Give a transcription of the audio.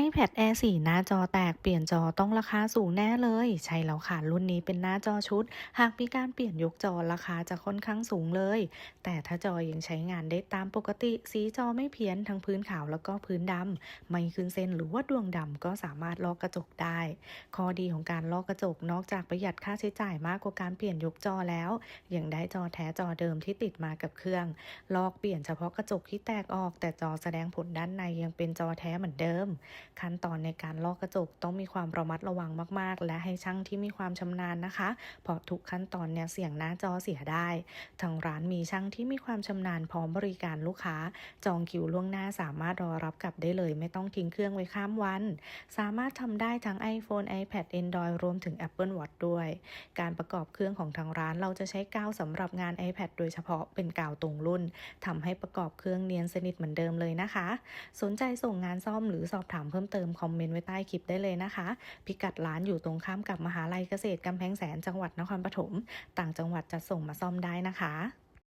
iPad Air 4 หน้าจอแตกเปลี่ยนจอต้องราคาสูงแน่เลย ใช่แล้วค่ะ รุ่นนี้เป็นหน้าจอชุด หากมีการเปลี่ยนยกจอราคาจะค่อนข้างสูงเลย แต่ถ้าจอยังใช้งานได้ตามปกติ สีจอไม่เพี้ยนทั้งพื้นขาวแล้วก็พื้นดำไม่ขึ้นเส้นหรือว่าดวงดำก็สามารถลอกกระจกได้ ข้อดีของการลอกกระจกนอกจากประหยัดค่าใช้จ่ายมากกว่าการเปลี่ยนยกจอแล้ว ยังได้จอแท้จอเดิมที่ติดมากับเครื่อง ลอกเปลี่ยนเฉพาะกระจกที่แตกออก แต่จอแสดงผลด้านในยังเป็นจอแท้เหมือนเดิมขั้นตอนในการลอกกระจกต้องมีความระมัดระวังมากๆ และให้ช่างที่มีความชำนาญนะคะเพราะทุกขั้นตอนเนี่ยเสี่ยงหน้าจอเสียได้ ทางร้านมีช่างที่มีความชำนาญพร้อมบริการลูกค้า จองคิวล่วงหน้าสามารถรอรับกลับได้เลยไม่ต้องทิ้งเครื่องไว้ข้ามวัน สามารถทำได้ทั้ง iPhone iPad Android รวมถึง Apple Watch ด้วย การประกอบเครื่องของทางร้านเราจะใช้กาวสำหรับงาน iPad โดยเฉพาะเป็นกาวตรงรุ่นทำให้ประกอบเครื่องเนียนสนิทเหมือนเดิมเลยนะคะ สนใจส่งงานซ่อมหรือสอบถามเพิ่มเติมคอมเมนต์ไว้ใต้คลิปได้เลยนะคะ พิกัดร้านอยู่ตรงข้ามกับมหาลัยเกษตรกำแพงแสนจังหวัดนครปฐม ต่างจังหวัดจะส่งมาซ่อมได้นะคะ